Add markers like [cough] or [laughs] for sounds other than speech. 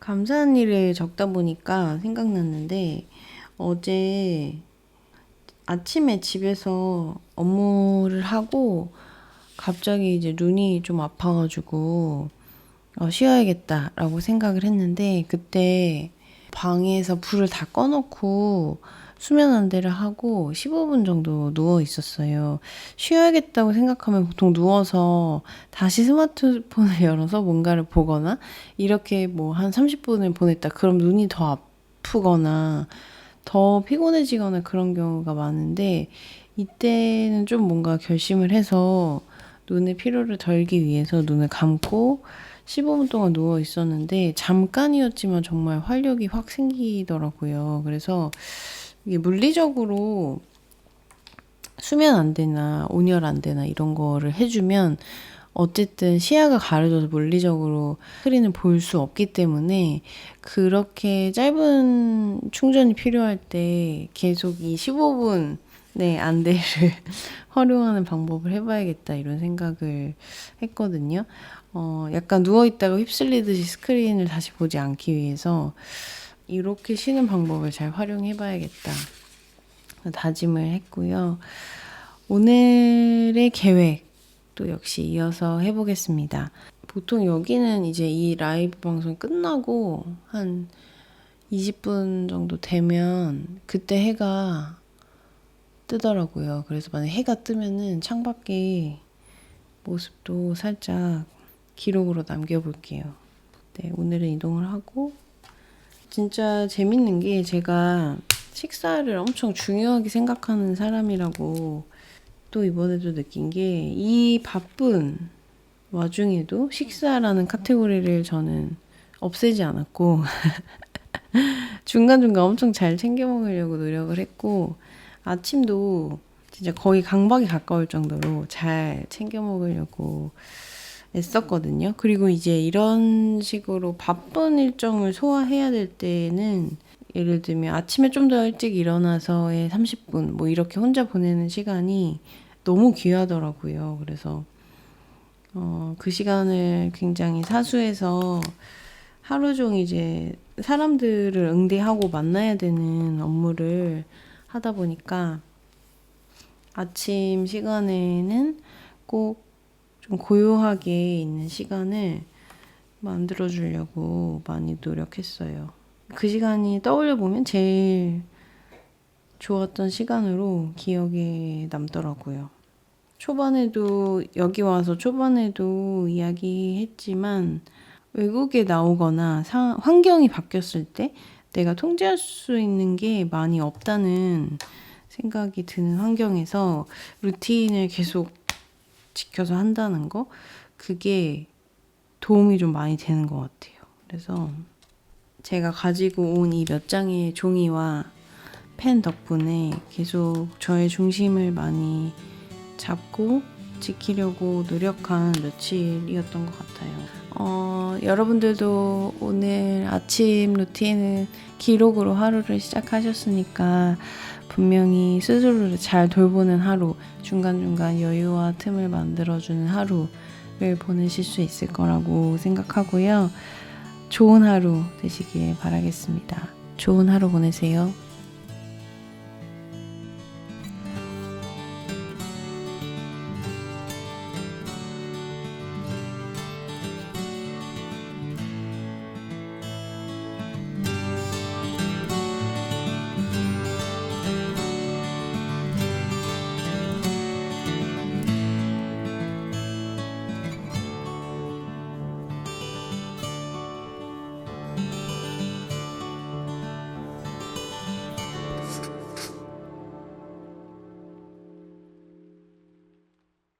감사한 일을 적다 보니까 생각났는데 어제 아침에 집에서 업무를 하고 갑자기 이제 눈이 좀 아파가지고 어, 쉬어야겠다라고 생각을 했는데 그때 방에서 불을 다 꺼놓고 수면 안대를 하고 15분 정도 누워 있었어요. 쉬어야겠다고 생각하면 보통 누워서 다시 스마트폰을 [laughs] 열어서 뭔가를 보거나 이렇게 뭐 한 30분을 보냈다. 그럼 눈이 더 아프거나 더 피곤해지거나 그런 경우가 많은데 이때는 좀 뭔가 결심을 해서 눈의 피로를 덜기 위해서 눈을 감고 15분 동안 누워 있었는데 잠깐이었지만 정말 활력이 확 생기더라고요. 그래서 이게 물리적으로 수면 안 되나 온열 안 되나 이런 거를 해주면 어쨌든 시야가 가려져서 물리적으로 스크린을 볼 수 없기 때문에 그렇게 짧은 충전이 필요할 때 계속 이 15분 의 안대를 [laughs] 활용하는 방법을 해봐야겠다 이런 생각을 했거든요. 어, 약간 누워있다가 휩쓸리듯이 스크린을 다시 보지 않기 위해서 이렇게 쉬는 방법을 잘 활용해 봐야겠다. 다짐을 했고요. 오늘의 계획도 역시 이어서 해보겠습니다. 보통 여기는 이제 이 라이브 방송 끝나고 한 20분 정도 되면 그때 해가 뜨더라고요. 그래서 만약 해가 뜨면은 창밖의 모습도 살짝 기록으로 남겨볼게요. 네, 오늘은 이동을 하고 진짜 재밌는 게 제가 식사를 엄청 중요하게 생각하는 사람이라고 또 이번에도 느낀 게 이 바쁜 와중에도 식사라는 카테고리를 저는 없애지 않았고 [laughs] 중간중간 엄청 잘 챙겨 먹으려고 노력을 했고 아침도 진짜 거의 강박에 가까울 정도로 잘 챙겨 먹으려고 애썼거든요. 그리고 이제 이런 식으로 바쁜 일정을 소화해야 될 때는 예를 들면 아침에 좀 더 일찍 일어나서의 30분 뭐 이렇게 혼자 보내는 시간이 너무 귀하더라고요. 그래서 어, 그 시간을 굉장히 사수해서 하루 종일 이제 사람들을 응대하고 만나야 되는 업무를 하다 보니까 아침 시간에는 꼭 좀 고요하게 있는 시간을 만들어 주려고 많이 노력했어요. 그 시간이 떠올려 보면 제일 좋았던 시간으로 기억에 남더라고요. 초반에도 여기 와서 초반에도 이야기했지만 외국에 나오거나 상, 환경이 바뀌었을 때 내가 통제할 수 있는 게 많이 없다는 생각이 드는 환경에서 루틴을 계속 지켜서 한다는 거 그게 도움이 좀 많이 되는 것 같아요. 그래서 제가 가지고 온 이 몇 장의 종이와 펜 덕분에 계속 저의 중심을 많이 잡고 지키려고 노력한 며칠이었던 것 같아요. 어, 여러분들도 오늘 아침 루틴을 기록으로 하루를 시작하셨으니까 분명히 스스로를 잘 돌보는 하루, 중간중간 여유와 틈을 만들어주는 하루를 보내실 수 있을 거라고 생각하고요. 좋은 하루 되시길 바라겠습니다. 좋은 하루 보내세요.